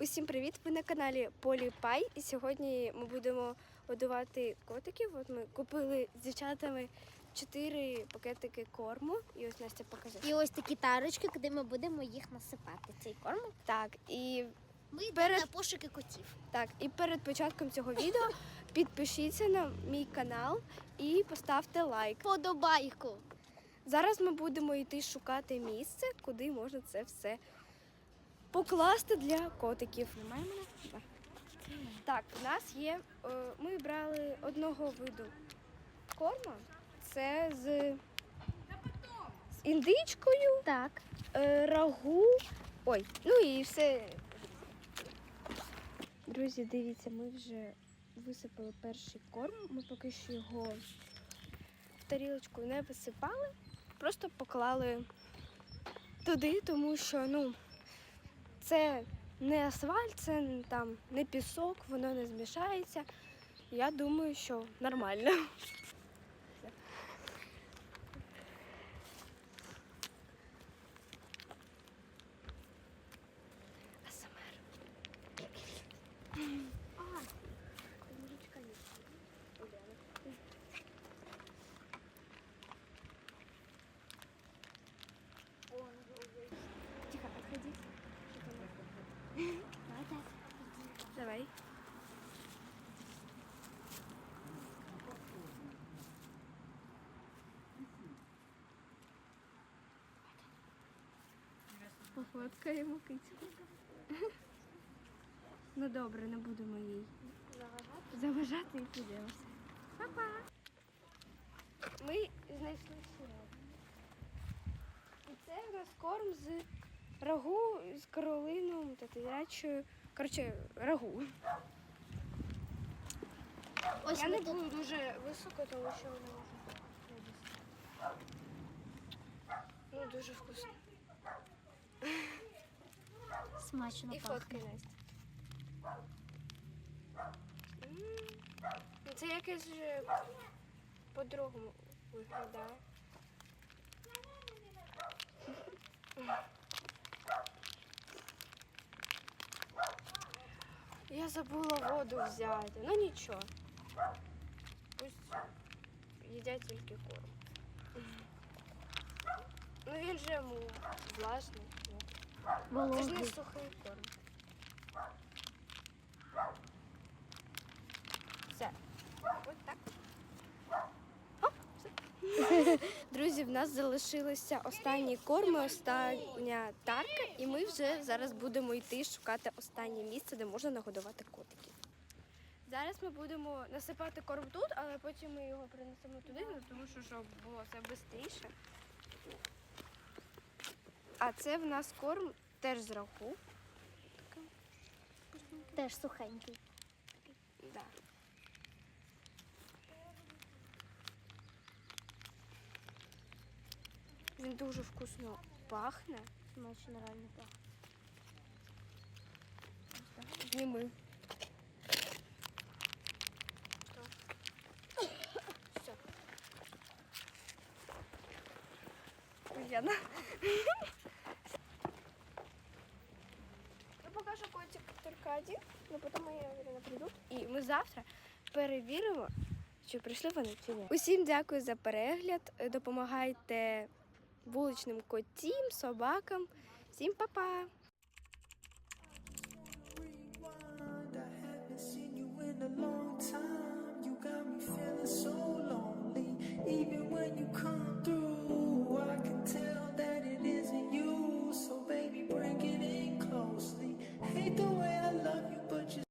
Усім привіт! Ви на каналі Полі Пай. І сьогодні ми будемо годувати котиків. От ми купили з дівчатами 4 пакетики корму. І ось Настя показує. І ось такі тарочки, куди ми будемо їх насипати. Цей корм. Так, і Ми йдемо Перед- на пошуки котів. так, і перед початком цього відео підпишіться на мій канал і поставте лайк. Подобайку. Зараз ми будемо йти шукати місце, куди можна це все покласти для котиків. Немає мене? Да. Так, у нас є. е, Ми брали одного виду корма. Це з, з індичкою, Так. е, рагу. Ой, ну і все. Друзі, дивіться, ми вже висипали перший корм. Ми поки що його в тарілочку не висипали, просто поклали туди, тому що ну, це не асфальт, це там не пісок, воно не змішається. Я думаю, що нормально. Давай. Пофоткаємо кицьку. Ну добре, не будемо їй заважати і підемо. Па-па! Ми знайшли сироп. І це в нас корм з рагу з каролином та телячою. Коротше, рагу. Ось Я не буду дуже високо, тому що вона впасти. Ну, дуже вкусно. Смачно І пахне. фоткай Настя. М, Це якось же по-другому виглядає. Я забула воду взяти. Ну нічого. Пусть їдять тільки корм. Ну він же йому власний. ну. Це ж не Вологий. сухий корм. Друзі, в нас залишилися останні корми, остання тарка, і ми вже зараз будемо йти шукати останнє місце, де можна нагодувати котиків. Зараз ми будемо насипати корм тут, але потім ми його принесемо туди, ну, тому що щоб було все швидше. А це в нас корм теж з раху. Теж сухенький. Да. Він дуже вкусно пахне. Смачно реально пахне. Зніми. Все. Яна. Я покажу котик только один, но потом мои уверенно прийдуть. І ми завтра перевіримо, чи прийшли вони чи ні. Усім дякую за перегляд. Допомагайте вуличним котім, собакам. Всім па-па! Even when you come through, I can tell that it isn't you. So, baby, bring it in closely. Hate the way